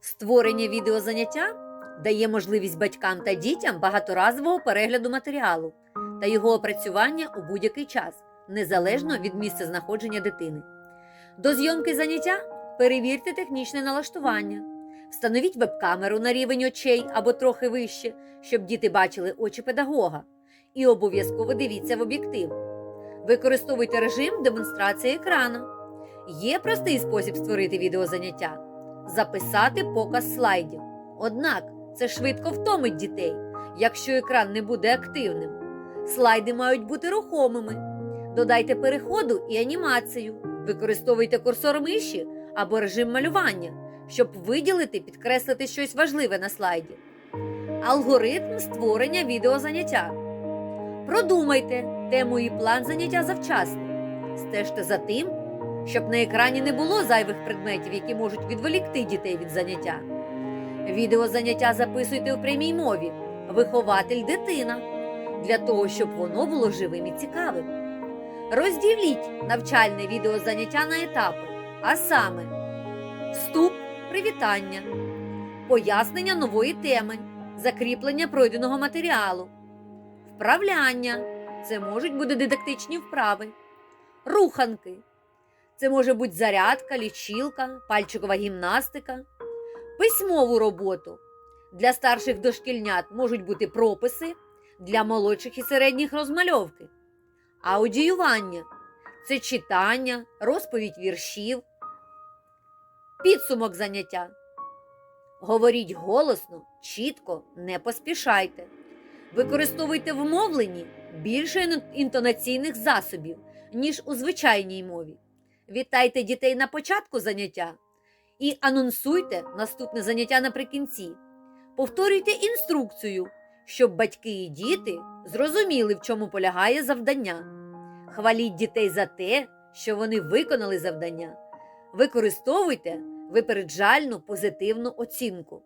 Створення відеозаняття дає можливість батькам та дітям багаторазового перегляду матеріалу та його опрацювання у будь-який час, незалежно від місця знаходження дитини. До зйомки заняття перевірте технічне налаштування, встановіть веб-камеру на рівень очей або трохи вище, щоб діти бачили очі педагога, і обов'язково дивіться в об'єктив. Використовуйте режим демонстрації екрану. Є простий спосіб створити відеозаняття записати показ слайдів. Однак це швидко втомить дітей, якщо екран не буде активним. Слайди мають бути рухомими. Додайте переходу і анімацію. Використовуйте курсор миші або режим малювання, щоб виділити, підкреслити щось важливе на слайді. Алгоритм створення відеозаняття. Продумайте тему і план заняття завчасно. Стежте за тим, щоб на екрані не було зайвих предметів, які можуть відволікти дітей від заняття. Відеозаняття записуйте у прямій мові, вихователь дитина, для того, щоб воно було живим і цікавим. Розділіть навчальне відеозаняття на етапи, а саме вступ, привітання, пояснення нової теми, закріплення пройденого матеріалу, вправляння це можуть бути дидактичні вправи, руханки. Це може бути зарядка, лічилка, пальчикова гімнастика, письмову роботу. Для старших дошкільнят можуть бути прописи, для молодших і середніх розмальовки. Аудіювання це читання, розповідь віршів, підсумок заняття. Говоріть голосно, чітко, не поспішайте. Використовуйте в мовленні більше інтонаційних засобів, ніж у звичайній мові. Вітайте дітей на початку заняття і анонсуйте наступне заняття наприкінці. Повторюйте інструкцію, щоб батьки і діти зрозуміли, в чому полягає завдання. Хваліть дітей за те, що вони виконали завдання. Використовуйте випереджальну позитивну оцінку.